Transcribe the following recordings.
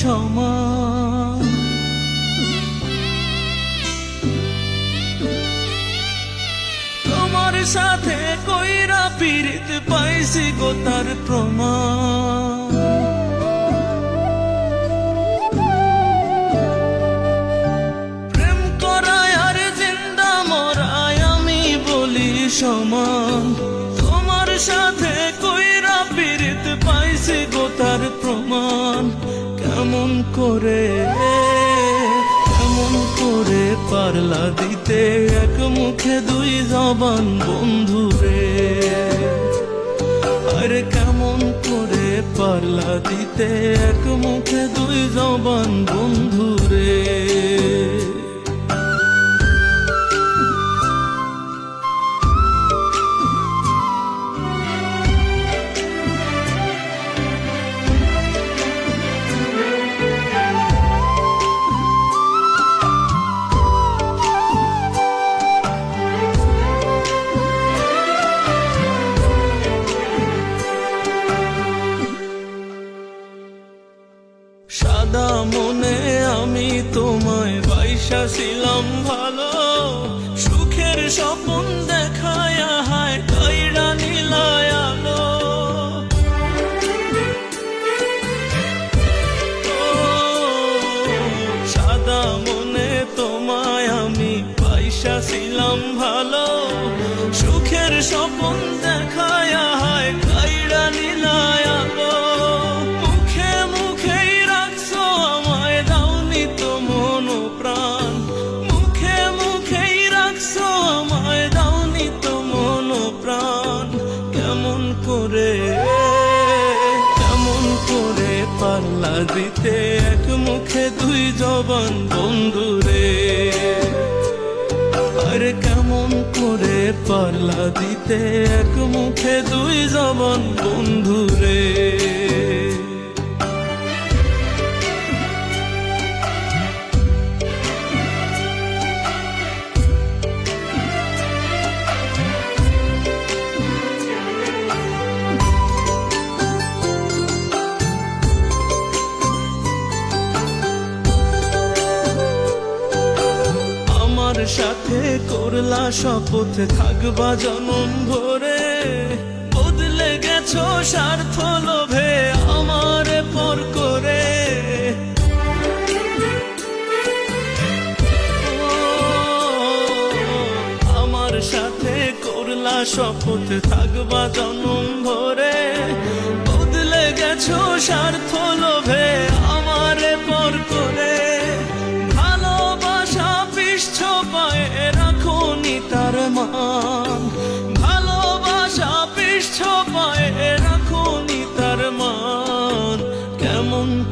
সমান তোমার সাথে কইরা পীড়িত পাইছি গো তার প্রমাণ। প্রেম করায় আর জিন্দা মরায় আমি বলি সমান। তোমার সাথে কইরা পীড়িত পাইছি গো তার প্রমাণ। কেমন করে কেমন করে পারলা দিতে এক মুখে দুই জবান বন্ধু রে। আরে কেমন করে পারলা দিতে এক মুখে দুই জবান বন্ধুরে সাদা ছিলাম ভালো। সুখের স্বপন দেখায় হায় কাইরা নীলায় আলো। সাদা মনে তোমায় আমি বাইসা ছিলাম ভালো। সুখের স্বপন দেখায় পাল্লা দিতে এক মুখে দুই জবান, বন্ধুরে। আর কেমন করে পাল্লা দিতে এক মুখে দুই জবান, বন্ধুরে। সাথে করলা শপথ থাকবা জনম ভরে। বদলে গেছো স্বার্থ লোভে আমার পর করে। আমার সাথে করলা শপথ থাকবা জনম ভরে।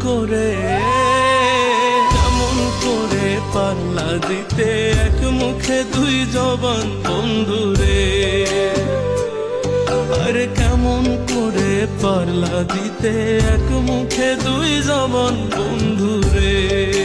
করে কেমন করে পাল্লা দিতে এক মুখে দুই জবান বন্ধুরে। আরে কেমন করে পাল্লা দিতে এক মুখে দুই জবান বন্ধুরে।